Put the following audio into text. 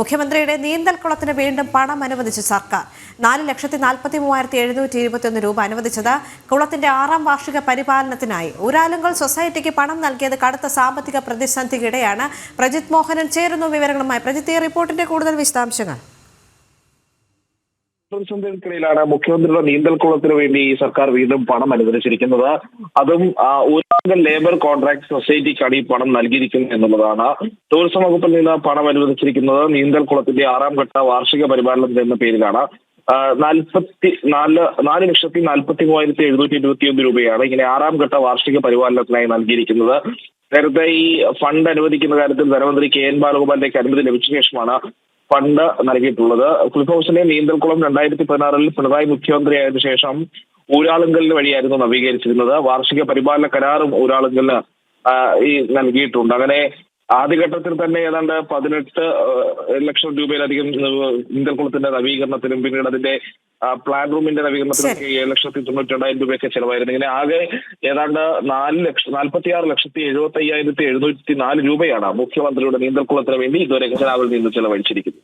മുഖ്യമന്ത്രിയുടെ നീന്തൽ കുളത്തിന് വീണ്ടും പണം അനുവദിച്ചു സർക്കാർ. നാല് ലക്ഷത്തി നാൽപ്പത്തി മൂവായിരത്തി എഴുന്നൂറ്റി ഇരുപത്തിയൊന്ന് രൂപ അനുവദിച്ചത് കുളത്തിന്റെ ആറാം വാർഷിക പരിപാലനത്തിനായി. ഊരാലുങ്കൽ സൊസൈറ്റിക്ക് പണം നൽകിയത് കടുത്ത സാമ്പത്തിക പ്രതിസന്ധിക്കിടെയാണ് പ്രജിത് മോഹനൻ ചേരുന്നു വിവരങ്ങളുമായി. പ്രജിത്ത് റിപ്പോർട്ടിന്റെ കൂടുതൽ വിശദാംശങ്ങൾ. പ്രതിസന്ധികൾക്കിടയിലാണ് മുഖ്യമന്ത്രിയുടെ നീന്തൽക്കുളത്തിന് വേണ്ടി ഈ സർക്കാർ വീണ്ടും പണം അനുവദിച്ചിരിക്കുന്നത്. അതും ഒരു ലേബർ കോൺട്രാക്ട് സൊസൈറ്റിക്കാണ് ഈ പണം നൽകിയിരിക്കുന്നത് എന്നുള്ളതാണ്. ടൂറിസം വകുപ്പിൽ നിന്ന് പണം അനുവദിച്ചിരിക്കുന്നത് നീന്തൽക്കുളത്തിന്റെ ആറാം ഘട്ട വാർഷിക പരിപാലനത്തിന് എന്ന പേരിലാണ്. നാൽപ്പത്തി നാല് നാല് ലക്ഷത്തി നാൽപ്പത്തി മൂവായിരത്തി എഴുന്നൂറ്റി ഇരുപത്തിയൊന്ന് രൂപയാണ് ഇങ്ങനെ ആറാം ഘട്ട വാർഷിക പരിപാലനത്തിനായി നൽകിയിരിക്കുന്നത്. നേരത്തെ ഈ ഫണ്ട് അനുവദിക്കുന്ന കാര്യത്തിൽ ധനമന്ത്രി കെ എൻ ബാലഗോപാലിലേക്ക് അനുമതി ലഭിച്ച ശേഷമാണ് ഫണ്ട് നൽകിയിട്ടുള്ളത്. ക്ലിഫ് നീന്തൽക്കുളം രണ്ടായിരത്തി പതിനാറിൽ പിണറായി മുഖ്യമന്ത്രിയായതിനു ശേഷം ഊരാളുങ്കലിന് വഴിയായിരുന്നു നവീകരിച്ചിരുന്നത്. വാർഷിക പരിപാലന കരാറും ഊരാളുങ്കലിന് ഈ നൽകിയിട്ടുണ്ട്. അങ്ങനെ ആദ്യഘട്ടത്തിൽ തന്നെ ഏതാണ്ട് പതിനെട്ട് ലക്ഷം രൂപയിലധികം നീന്തൽക്കുളത്തിന്റെ നവീകരണത്തിനും പിന്നീട് അതിന്റെ പ്ലാൻ റൂമിന്റെ നവീകരണത്തിനൊക്കെ ഏഴ് ലക്ഷത്തി തൊണ്ണൂറ്റി രണ്ടായിരം രൂപയൊക്കെ ചെലവായിരുന്നു. ഇങ്ങനെ ആകെ ഏതാണ്ട് നാല് ലക്ഷം നാൽപ്പത്തി ആറ് ലക്ഷത്തി എഴുപത്തി അയ്യായിരത്തി എഴുന്നൂറ്റി നാല് രൂപയാണ് മുഖ്യമന്ത്രിയുടെ നീന്തൽക്കുളത്തിന് വേണ്ടി ഇതുവരെ ഖജനാവിൽ നിന്ന് ചെലവഴിച്ചിരിക്കുന്നത്.